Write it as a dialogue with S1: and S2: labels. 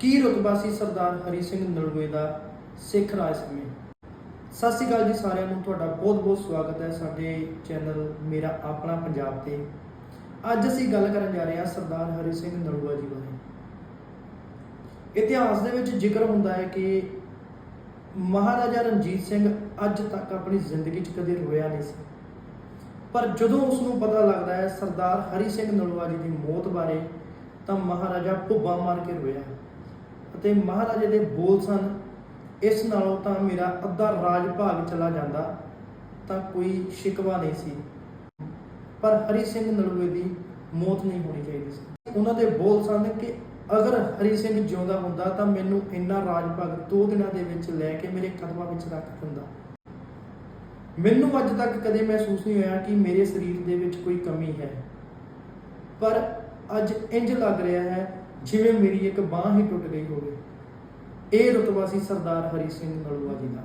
S1: ਕੀ ਰੁਤਬਾ ਸੀ ਸਰਦਾਰ ਹਰੀ ਸਿੰਘ ਨਲੂਏ ਦਾ ਸਿੱਖ ਰਾਜ ਸਮੇਂ? ਸਤਿ ਸ਼੍ਰੀ ਅਕਾਲ ਜੀ ਸਾਰਿਆਂ ਨੂੰ, ਤੁਹਾਡਾ ਬਹੁਤ-ਬਹੁਤ ਸਵਾਗਤ ਹੈ ਸਾਡੇ ਚੈਨਲ ਮੇਰਾ ਆਪਣਾ ਪੰਜਾਬ ਤੇ। ਅੱਜ ਅਸੀਂ ਗੱਲ ਕਰਨ ਜਾ ਰਹੇ ਹਾਂ ਸਰਦਾਰ ਹਰੀ ਸਿੰਘ ਨਲੂਆ ਜੀ ਬਾਰੇ। ਇਤਿਹਾਸ ਦੇ ਵਿੱਚ ਜ਼ਿਕਰ ਹੁੰਦਾ ਹੈ ਕਿ ਮਹਾਰਾਜਾ ਰਣਜੀਤ ਸਿੰਘ ਅੱਜ ਤੱਕ ਆਪਣੀ ਜ਼ਿੰਦਗੀ 'ਚ ਕਦੇ ਰੋਇਆ ਨਹੀਂ ਸੀ। ਪਰ ਜਦੋਂ ਉਸ ਨੂੰ ਪਤਾ ਲੱਗਦਾ ਹੈ ਸਰਦਾਰ ਹਰੀ ਸਿੰਘ ਨਲੂਆ ਜੀ ਦੀ ਮੌਤ ਬਾਰੇ, ਤਾਂ ਮਹਾਰਾਜਾ ਭੁੱਬਾ ਮਾਰ ਕੇ ਰੋਇਆ ਅਤੇ ਮਹਾਰਾਜੇ ਦੇ ਬੋਲ ਸਨ, ਇਸ ਨਾਲੋਂ ਤਾਂ ਮੇਰਾ ਅੱਧਾ ਰਾਜ ਭਾਗ ਚਲਾ ਜਾਂਦਾ, ਤਾਂ ਕੋਈ ਸ਼ਿਕਵਾ ਨਹੀਂ ਸੀ। ਪਰ ਹਰੀ ਸਿੰਘ ਨਲੂਏ ਦੀ ਮੌਤ ਨਹੀਂ ਹੋਣੀ ਚਾਹੀਦੀ ਸੀ। ਉਹਨਾਂ ਦੇ ਬੋਲ ਸਨ ਕਿ ਅਗਰ ਹਰੀ ਸਿੰਘ ਜਿਉਂਦਾ ਹੁੰਦਾ, ਤਾਂ ਮੈਨੂੰ ਇੰਨਾ ਰਾਜ ਭਾਗ ਦੋ ਦਿਨਾਂ ਦੇ ਵਿੱਚ ਲੈ ਕੇ ਮੇਰੇ ਕਦਮਾਂ ਵਿੱਚ ਰੱਖ ਦਿੰਦਾ। ਮੈਨੂੰ ਅੱਜ ਤੱਕ ਕਦੇ ਮਹਿਸੂਸ ਨਹੀਂ ਹੋਇਆ ਕਿ ਮੇਰੇ ਸਰੀਰ ਦੇ ਵਿੱਚ ਕੋਈ ਕਮੀ ਹੈ। ਪਰ ਅੱਜ ਇੰਜ ਲੱਗ ਰਿਹਾ ਹੈ ਜਿਵੇਂ ਮੇਰੀ ਇੱਕ ਬਾਹ ਹੀ ਟੁੱਟ ਗਈ ਹੋਵੇ। ਇਹ ਰੁਤਬਾ ਸੀ ਸਰਦਾਰ ਹਰੀ ਸਿੰਘ ਨਲੂਆ ਜੀ ਦਾ।